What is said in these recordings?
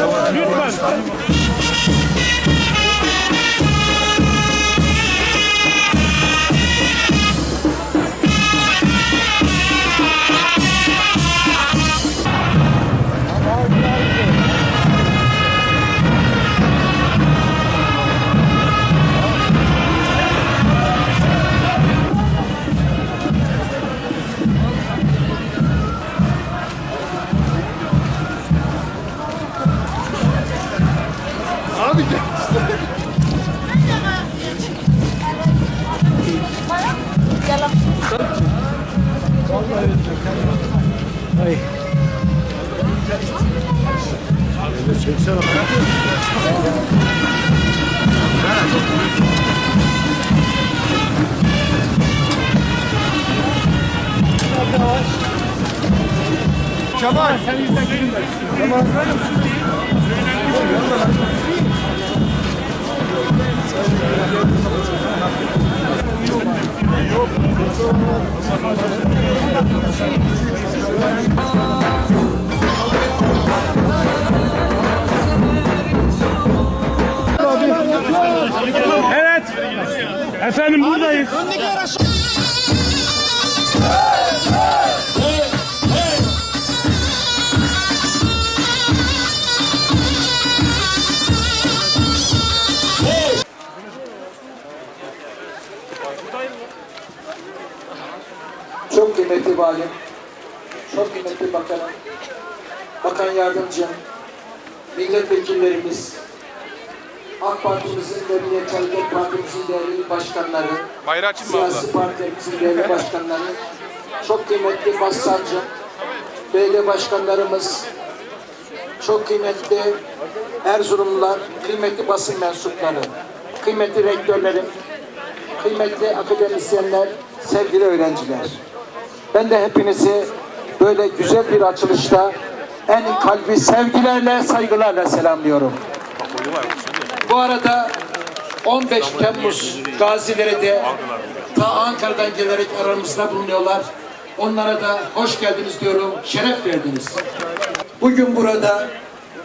Lütfen. Kemal. Sen yüzden gelin Kemal. Evet. Efendim buradayız. Çok kıymetli valim, çok kıymetli bakanım, bakan yardımcım, milletvekillerimiz, AK Partimizin ve Milliyetçi Hareket Partimizin değerli başkanları, siyasi partilerimizin değerli başkanları, çok kıymetli başsavcım, belediye başkanlarımız, çok kıymetli Erzurumlular, kıymetli basın mensupları, kıymetli rektörlerim, kıymetli akademisyenler, sevgili öğrenciler. Ben de hepinizi böyle güzel bir açılışta en kalbi sevgilerle, saygılarla selamlıyorum. Bu arada 15 Temmuz gazileri de ta Ankara'dan gelerek aramızda bulunuyorlar. Onlara da hoş geldiniz diyorum, şeref verdiniz. Bugün burada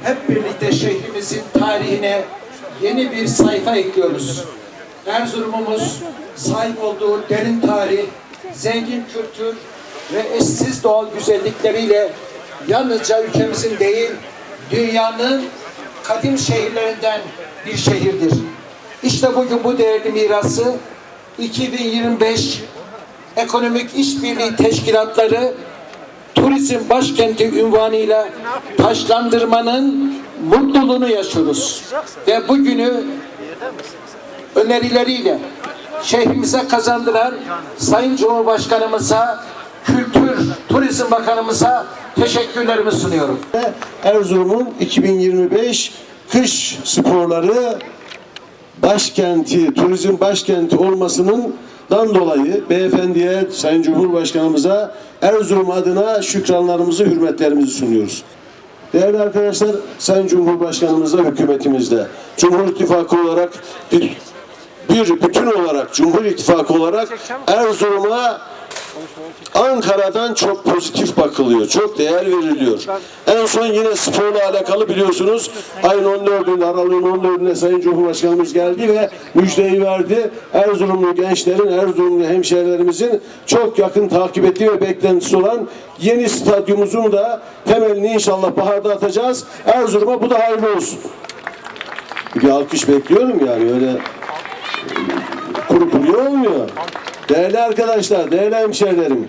hep birlikte şehrimizin tarihine yeni bir sayfa ekliyoruz. Erzurum'umuz sahip olduğu derin tarih, zengin kültür ve eşsiz doğal güzellikleriyle yalnızca ülkemizin değil, dünyanın kadim şehirlerinden bir şehirdir. İşte bugün bu değerli mirası 2025 Ekonomik İşbirliği Teşkilatları turizm başkenti ünvanıyla taşlandırmanın mutluluğunu yaşıyoruz. Ve bugünü önerileriyle şehrimize kazandıran Sayın Cumhurbaşkanımıza, Kültür Turizm Bakanımıza teşekkürlerimi sunuyorum. Erzurum'un 2025 kış sporları başkenti, turizm başkenti olmasının dan dolayı beyefendiye, Sayın Cumhurbaşkanımıza Erzurum adına şükranlarımızı, hürmetlerimizi sunuyoruz. Değerli arkadaşlar, Sayın Cumhurbaşkanımızla, hükümetimizle, Cumhur İttifakı olarak bir, bir bütün olarak, Cumhur İttifakı olarak Erzurum'a Ankara'dan çok pozitif bakılıyor. Çok değer veriliyor. En son yine sporla alakalı biliyorsunuz ayın 14'ünde aralığın 14'ünde Sayın Cumhurbaşkanımız geldi ve müjdeyi verdi. Erzurumlu gençlerin, Erzurumlu hemşehrilerimizin çok yakın takip ettiği ve beklentisi olan yeni stadyumumuzun da temelini inşallah baharda atacağız. Erzurum'a bu da hayırlı olsun. Bir alkış bekliyorum yani öyle kuru kuruya olmuyor. Değerli arkadaşlar, değerli hemşehrilerim,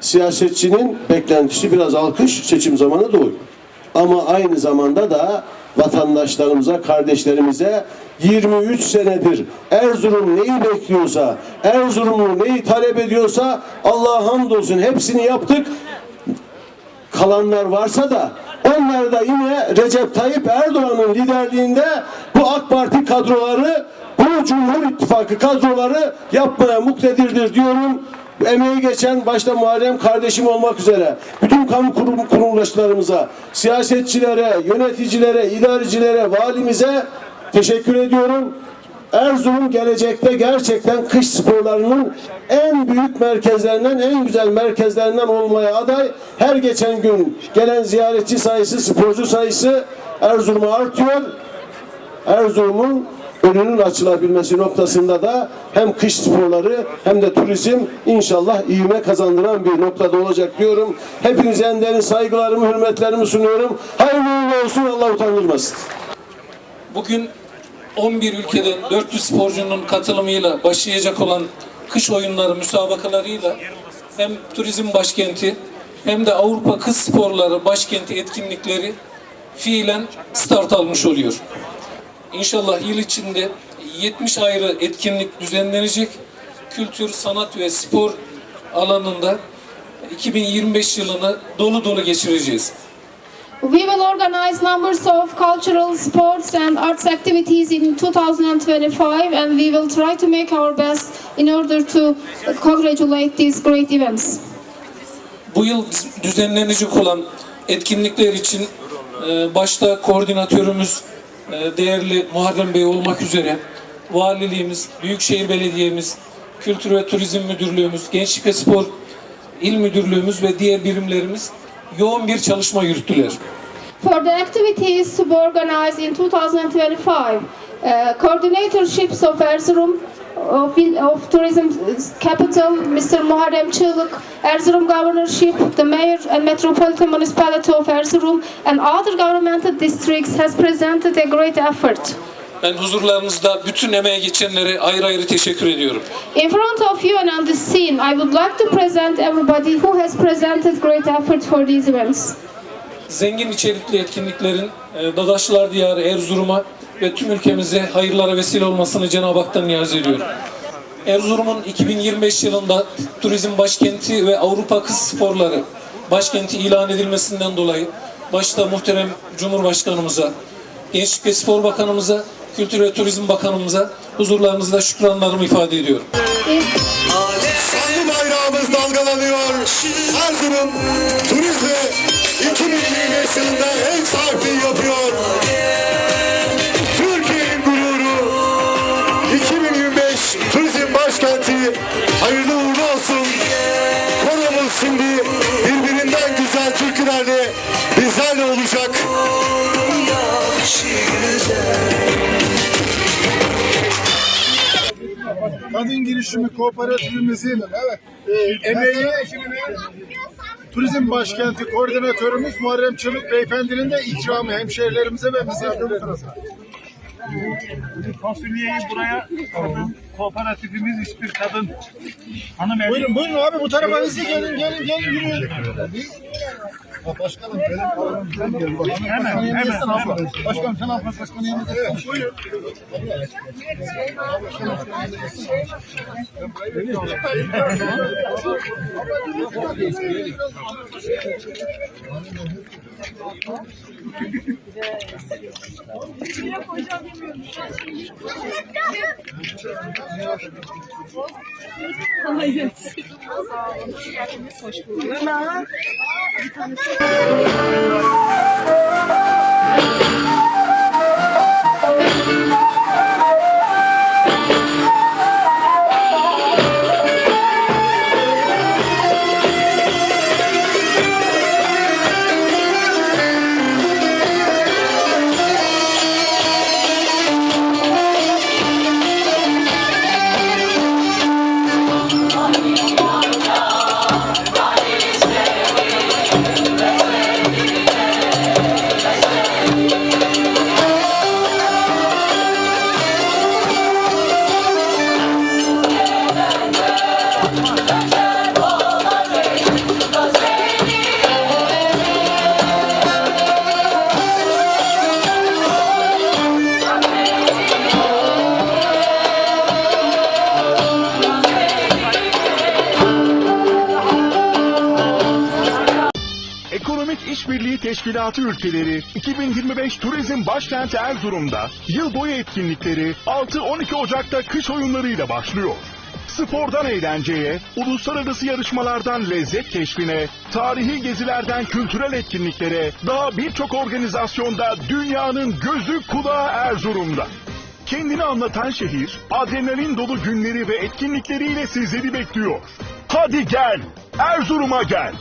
siyasetçinin beklentisi biraz alkış seçim zamanı doğru. Ama aynı zamanda da vatandaşlarımıza, kardeşlerimize 23 senedir Erzurum neyi bekliyorsa, Erzurumlu neyi talep ediyorsa Allah'a hamdolsun hepsini yaptık. Kalanlar varsa da onlar da yine Recep Tayyip Erdoğan'ın liderliğinde bu AK Parti kadroları, bu Cumhur İttifakı kadroları yapmaya muktedirdir diyorum. Emeği geçen başta Muharrem kardeşim olmak üzere bütün kamu kurum, kuruluşlarımıza, siyasetçilere, yöneticilere, idarecilere, valimize teşekkür ediyorum. Erzurum gelecekte gerçekten kış sporlarının en büyük merkezlerinden, en güzel merkezlerinden olmaya aday. Her geçen gün gelen ziyaretçi sayısı, sporcu sayısı Erzurum'a artıyor. Erzurum'un önünün açılabilmesi noktasında da hem kış sporları hem de turizm inşallah ivme kazandıran bir noktada olacak diyorum. Hepinize en derin saygılarımı, hürmetlerimi sunuyorum. Hayırlı olsun, Allah utandırmasın. Bugün 11 ülkeden 400 sporcunun katılımıyla başlayacak olan kış oyunları müsabakalarıyla hem turizm başkenti hem de Avrupa kız sporları başkenti etkinlikleri fiilen start almış oluyor. İnşallah yıl içinde 70 ayrı etkinlik düzenlenecek. Kültür, sanat ve spor alanında 2025 yılını dolu dolu geçireceğiz. We will organize numbers of cultural, sports, and arts activities in 2025, and we will try to make our best in order to congratulate these great events. Bu yıl düzenlenecek olan etkinlikler için e, başta koordinatörümüz değerli Muharrem Bey olmak üzere valiliğimiz, Büyükşehir Belediye'miz, Kültür ve Turizm Müdürlüğümüz, Gençlik ve Spor İl Müdürlüğümüz ve diğer birimlerimiz yoğun bir çalışma yürüttüler. For the activities to be organized in 2025, uh, coordinatorships of Erzurum of, of Tourism Capital, Mr. Muharrem Çığlık, Erzurum Governorship, the Mayor and Metropolitan Municipality of Erzurum, and other governmental districts has presented a great effort. Ben huzurlarınızda bütün emeğe geçenlere ayrı ayrı teşekkür ediyorum. In front of you and on the scene, I would like to present everybody who has presented great effort for these events. Zengin içerikli etkinliklerin e, Dadaşlar Diyarı Erzurum'a ve tüm ülkemize hayırlara vesile olmasını Cenab-ı Hak'tan niyaz ediyorum. Erzurum'un 2025 yılında turizm başkenti ve Avrupa kız sporları başkenti ilan edilmesinden dolayı başta muhterem Cumhurbaşkanımıza, Gençlik ve Spor Bakanımıza, Kültür ve Turizm Bakanımıza huzurlarınızda şükranlarımı ifade ediyorum. Şanlı bayrağımız dalgalanıyor. Erzurum turizmi 2025 yılında ev sahipliği yapıyor. Türkiye'nin gururu 2025 turizm başkenti hayırlı uğurlu olsun. Konumuz şimdi birbirinden güzel türkülerle bizlerle olacak. Kadın Girişimi Kooperatifimizin e, emeği Turizm Başkenti Koordinatörümüz Muharrem Çılık Beyefendinin de ikramı hemşehrilerimize ve misafirlerimize. Fasulyeyi buraya kadın kooperatifimiz hiçbir kadın hanım. Buyurun buyurun abi bu tarafa hızlı gelin gelin gelin yürüyün. Ya Başkanım benim paramızdan gel. Bak, Hemen, hemen, hemen. Başkanım sen Afet Başkanın yanına gelsene. Buyurun. Ekonomik Thank you. Teşkilatı ülkeleri 2025 Turizm Başkenti Erzurum'da yıl boyu etkinlikleri 6-12 Ocak'ta kış oyunlarıyla başlıyor. Spordan eğlenceye, uluslararası yarışmalardan lezzet keşfine, tarihi gezilerden kültürel etkinliklere, daha birçok organizasyonda dünyanın gözü kulağı Erzurum'da. Kendini anlatan şehir, adrenalin dolu günleri ve etkinlikleriyle sizleri bekliyor. Hadi gel, Erzurum'a gel.